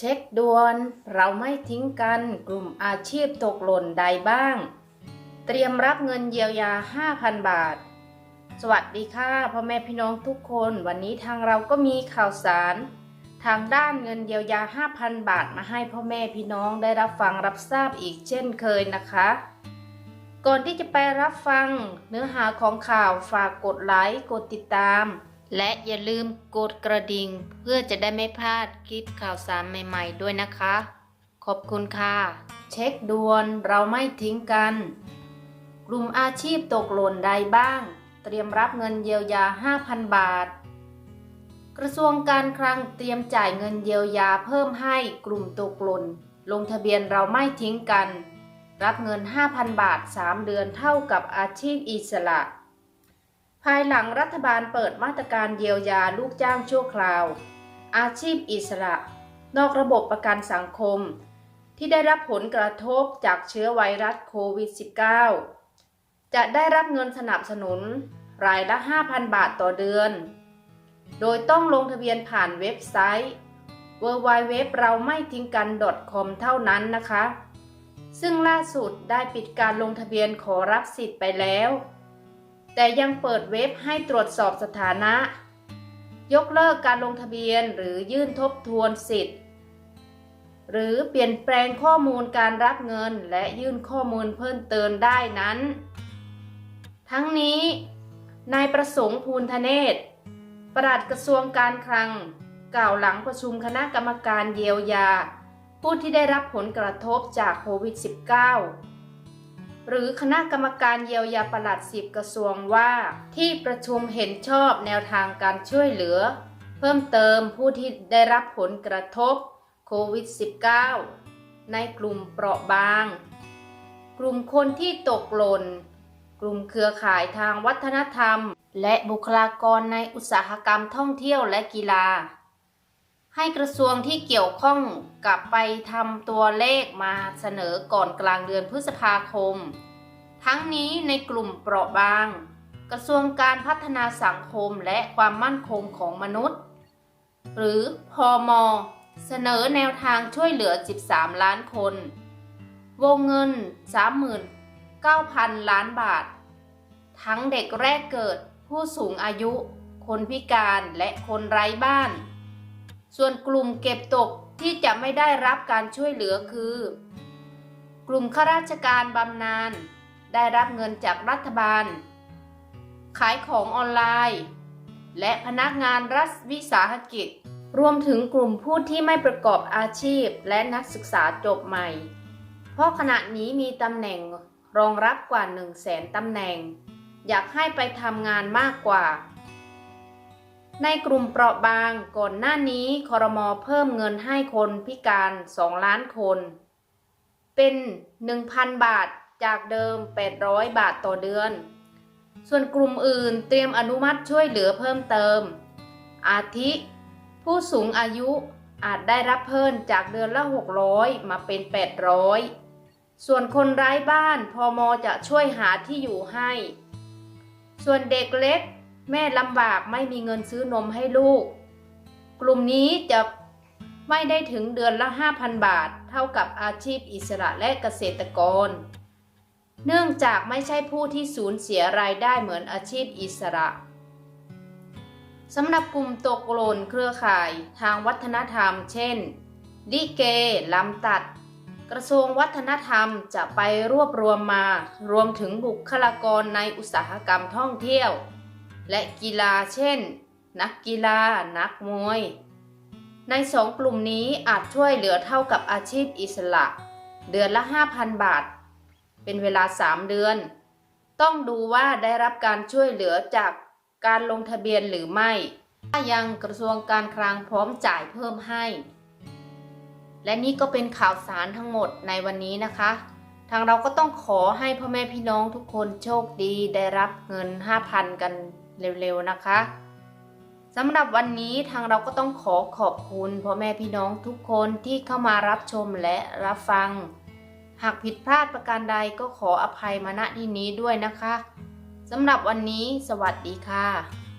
เช็คด่วน เราไม่ทิ้งกัน กลุ่มอาชีพตกหล่นใดบ้าง เตรียมรับเงินเยียวยา 5,000 บาท สวัสดีค่ะพ่อแม่พี่น้องทุกคน วันนี้ทางเราก็มีข่าวสาร ทางด้านเงินเยียวยา 5,000 บาทมาให้พ่อแม่พี่น้องได้รับฟังรับทราบอีกเช่นเคยนะคะ ก่อนที่จะไปรับฟังเนื้อหาของข่าวฝากกดไลค์กดติดตาม และอย่าลืมกดกระดิ่งเพื่อจะได้ไม่พลาดคลิปข่าวสารใหม่ๆด้วยนะคะ ขอบคุณค่ะ เช็คดวนเราไม่ทิ้งกัน กลุ่มอาชีพตกหล่นใดบ้าง เตรียมรับเงินเยียวยา 5,000 บาท กระทรวงการคลังเตรียมจ่ายเงินเยียวยาเพิ่มให้กลุ่มตกหล่น ลงทะเบียนเราไม่ทิ้งกัน รับเงิน 5,000 บาท 3 เดือนเท่ากับอาชีพอิสระ ภายหลังรัฐบาลเปิดมาตรการเยียวยาลูกจ้างชั่วคราว อาชีพอิสระ นอกระบบประกันสังคม ที่ได้รับผลกระทบจากเชื้อไวรัสโควิด -19 จะได้รับเงินสนับสนุนรายละ 5,000 บาทต่อเดือน โดยต้องลงทะเบียนผ่านเว็บไซต์ www เราไม่ทิ้งกัน .com เท่านั้นนะคะ ซึ่งล่าสุดได้ปิดการลงทะเบียนขอรับสิทธิ์ไปแล้ว แต่ยังเปิดเว็บให้ตรวจสอบสถานะ ยกเลิกการลงทะเบียนหรือยื่นทบทวนสิทธิ์ หรือเปลี่ยนแปลงข้อมูลการรับเงินและยื่นข้อมูลเพิ่มเติมได้นั้น ทั้งนี้ นายประสงค์ภูลธเนศปลัดกระทรวงการคลัง กล่าวหลังประชุมคณะกรรมการเยียวยา ผู้ที่ได้รับผลกระทบจากโควิด -19 หรือคณะกรรมการเยียวยาปลัดสิบกระทรวงว่า ที่ประชุมเห็นชอบแนวทางการช่วยเหลือ เพิ่มเติมผู้ที่ได้รับผลกระทบโควิด -19 ในกลุ่มเปราะบาง กลุ่มคนที่ตกหล่น กลุ่มเครือข่ายทางวัฒนธรรม และบุคลากรในอุตสาหกรรมท่องเที่ยวและกีฬา ให้กระทรวงที่เกี่ยวข้องกลับไปทำตัวเลขมาเสนอก่อนกลางเดือนพฤษภาคม ทั้งนี้ในกลุ่มเปราะบาง กระทรวงการพัฒนาสังคมและความมั่นคงของมนุษย์ หรือพอมเสนอแนวทางช่วยเหลือ 13 ล้านคน วงเงิน 39,000 ล้านบาท ทั้งเด็กแรกเกิด ผู้สูงอายุ คนพิการและคนไร้บ้าน ส่วนกลุ่มเก็บตกที่จะไม่ได้รับการช่วยเหลือคือ กลุ่มข้าราชการบำนาญได้รับเงินจากรัฐบาล ขายของออนไลน์ และพนักงานรัฐวิสาหกิจ รวมถึงกลุ่มผู้ที่ไม่ประกอบอาชีพและนักศึกษาจบใหม่ เพราะขณะนี้มีตำแหน่งรองรับกว่า 1 0 0 0 0แสนตำแหน่ง อยากให้ไปทำงานมากกว่า ในกลุ่มเปราะบางก่อนหน้านี้คอรมอเพิ่มเงินให้คนพิการ 2 ล้านคน เป็น 1,000 บาทจากเดิม 800 บาทต่อเดือน ส่วนกลุ่มอื่นเตรียมอนุมัติช่วยเหลือเพิ่มเติม อาทิ ผู้สูงอายุอาจได้รับเพิ่มจากเดือนละ 600 มาเป็น 800 ส่วนคนไร้บ้านพอมอจะช่วยหาที่อยู่ให้ ส่วนเด็กเล็ก แม่ลำบากไม่มีเงินซื้อนมให้ลูก กลุ่มนี้จะไม่ได้ถึงเดือนละ 5,000 บาท เท่ากับอาชีพอิสระและเกษตรกร เนื่องจากไม่ใช่ผู้ที่สูญเสียรายได้เหมือนอาชีพอิสระสำหรับกลุ่มตกหล่นเครือข่ายทางวัฒนธรรม เช่นลิเกลำตัด กระทรวงวัฒนธรรมจะไปรวบรวมมา รวมถึงบุคลากรในอุตสาหกรรมท่องเที่ยว และกีฬาเช่น นักกีฬา นักมวย ในสองกลุ่มนี้อาจช่วยเหลือเท่ากับอาชีพอิสระ เดือนละ 5,000 บาท เป็นเวลา 3 เดือน ต้องดูว่าได้รับการช่วยเหลือจากการลงทะเบียนหรือไม่ ถ้ายังกระทรวงการคลังพร้อมจ่ายเพิ่มให้ และนี่ก็เป็นข่าวสารทั้งหมดในวันนี้นะคะ ทางเราก็ต้องขอให้พ่อแม่พี่น้องทุกคนโชคดีได้รับเงิน 5,000 กัน เร็วๆนะคะสำหรับวันนี้ทางเราก็ต้องขอขอบคุณพ่อแม่พี่น้องทุกคนที่เข้ามารับชมและรับฟัง หากผิดพลาดประการใดก็ขออภัยมาณที่นี้ด้วยนะคะสำหรับวันนี้สวัสดีค่ะ